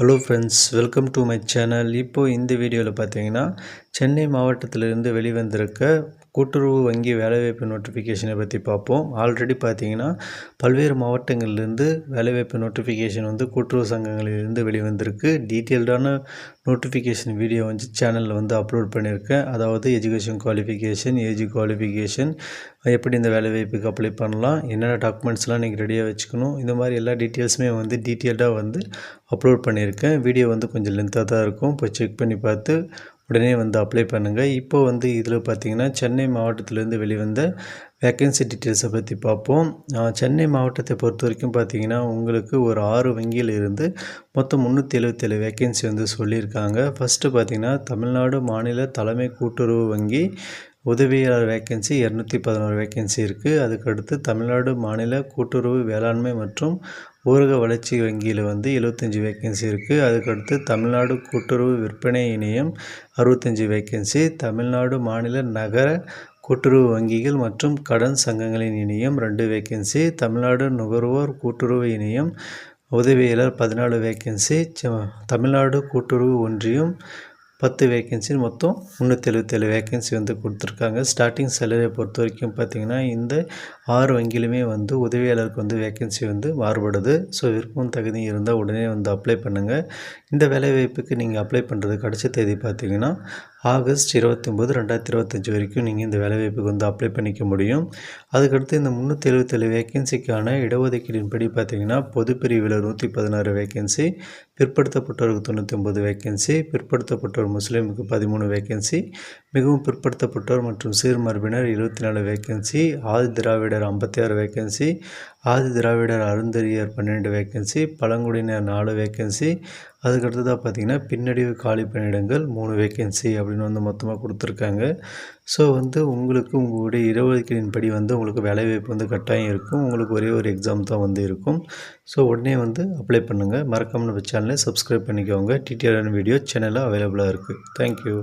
Hello friends welcome to my channel இப்போது இந்த வீடியோவில் பார்த்தீங்கன்னா சென்னை மாவட்டத்திலிருந்து வெளிவந்திருக்க கூட்டுறவு வங்கி வேலைவாய்ப்பு நோட்டிஃபிகேஷனை பற்றி பார்ப்போம் ஆல்ரெடி பார்த்தீங்கன்னா பல்வேறு மாவட்டங்கள்லேருந்து வேலைவாய்ப்பு நோட்டிஃபிகேஷன் வந்து கூட்டுறவு சங்கங்களிலிருந்து வெளிவந்திருக்கு. டீட்டெயில்டான நோட்டிஃபிகேஷன் வீடியோ வந்து சேனலில் வந்து அப்லோட் பண்ணியிருக்கேன் அதாவது எஜுகேஷன் குவாலிஃபிகேஷன் ஏஜி குவாலிஃபிகேஷன் எப்படி இந்த வேலைவாய்ப்புக்கு அப்ளை பண்ணலாம் என்னென்ன டாக்குமெண்ட்ஸ்லாம் நீங்கள் ரெடியாக வச்சுக்கணும் இந்த மாதிரி எல்லா டீட்டெயில்ஸுமே வந்து டீட்டெயில்டாக வந்து அப்லோட் பண்ணியிருக்கேன். வீடியோ வந்து கொஞ்சம் லென்த்தாக தான் இருக்கும். இப்போ செக் பண்ணி பார்த்து உடனே வந்து அப்ளை பண்ணுங்கள் இப்போ வந்து இதில் பார்த்தீங்கன்னா சென்னை மாவட்டத்திலேருந்து வெளிவந்த வேக்கன்சி டீட்டெயில்ஸை பற்றி பார்ப்போம். சென்னை மாவட்டத்தை பொறுத்த வரைக்கும் பார்த்தீங்கன்னா உங்களுக்கு ஒரு ஆறு வங்கியில் இருந்து மொத்தம் முந்நூற்றி எழுபத்தேழு வேக்கன்சி வந்து சொல்லியிருக்காங்க. ஃபஸ்ட்டு பார்த்திங்கன்னா தமிழ்நாடு மாநில தலைமை கூட்டுறவு வங்கி உதவியாளர் வேக்கன்சி இரநூத்தி பதினோரு வேக்கன்சி இருக்குது அதுக்கடுத்து தமிழ்நாடு மாநில கூட்டுறவு வேளாண்மை மற்றும் ஊரக வளர்ச்சி வங்கியில் வந்து எழுபத்தஞ்சி வேக்கன்சி இருக்குது அதுக்கடுத்து தமிழ்நாடு கூட்டுறவு விற்பனை இணையம் அறுபத்தஞ்சி வேக்கன்சி தமிழ்நாடு மாநில நகர கூட்டுறவு வங்கிகள் மற்றும் கடன் சங்கங்களின் இணையம் ரெண்டு வேக்கன்சி தமிழ்நாடு நுகர்வோர் கூட்டுறவு இணையம் உதவியாளர் பதினாலு வேக்கன்சி தமிழ்நாடு கூட்டுறவு ஒன்றியம் பத்து வேக்கன்சி மொத்தம் முந்நூற்றி எழுபத்தேழு வேக்கன்சி வந்து கொடுத்துருக்காங்க. ஸ்டார்டிங் சேலரியை பொறுத்த வரைக்கும் பார்த்திங்கன்னா இந்த ஆறு வங்கியிலுமே வந்து உதவியாளருக்கு வந்து வேக்கன்சி வந்து மாறுபடுது. ஸோ விருப்பம் தகுதி இருந்தால் உடனே வந்து அப்ளை பண்ணுங்கள் இந்த வேலைவாய்ப்புக்கு நீங்கள் அப்ளை பண்ணுறது கடைசி தேதி பார்த்திங்கன்னா ஆகஸ்ட் இருபத்தொம்போது ரெண்டாயிரத்தி இருபத்தஞ்சி வரைக்கும் நீங்கள் இந்த வேலைவாய்ப்புக்கு வந்து அப்ளை பண்ணிக்க முடியும். அதுக்கடுத்து இந்த முந்நூற்றி எழுபத்தேழு வேக்கன்சிக்கான இடஒதுக்கீடின்படி பார்த்தீங்கன்னா பொது பிரிவில் நூற்றி பதினாறு வேக்கன்சி பிற்படுத்தப்பட்டவருக்கு தொண்ணூற்றி ஒம்பது வேக்கன்சி பிற்படுத்தப்பட்டோர் முஸ்லீமுக்கு பதிமூணு வேக்கன்சி மிகவும் பிற்படுத்தப்பட்டோர் மற்றும் சீர்மரபினர் இருபத்தி நாலு வேக்கன்சி ஆதி திராவிடர் ஐம்பத்தி ஆறு வேக்கன்சி ஆதி திராவிடர் அருந்தறியர் பன்னெண்டு வேக்கன்சி பழங்குடியினர் நாலு வேக்கன்சி அதுக்கடுத்ததாக பார்த்திங்கன்னா பின்னடைவு காலி பணியிடங்கள் மூணு வேக்கன்சி அப்படின்னு வந்து மொத்தமாக கொடுத்துருக்காங்க. ஸோ வந்து உங்களுக்கு உங்களுடைய இடஒதுக்கீடின் படி வந்து உங்களுக்கு வேலைவாய்ப்பு வந்து கட்டாயம் இருக்கும். உங்களுக்கு ஒரே ஒரு எக்ஸாம் தான் வந்து இருக்கும். ஸோ உடனே வந்து அப்ளை பண்ணுங்கள் மறக்காமல் நம்ம சேனலை சப்ஸ்கிரைப் பண்ணிக்கோங்க. டிடிஆர்என் வீடியோ சேனலில் அவைலபிளாக இருக்குது தேங்க்யூ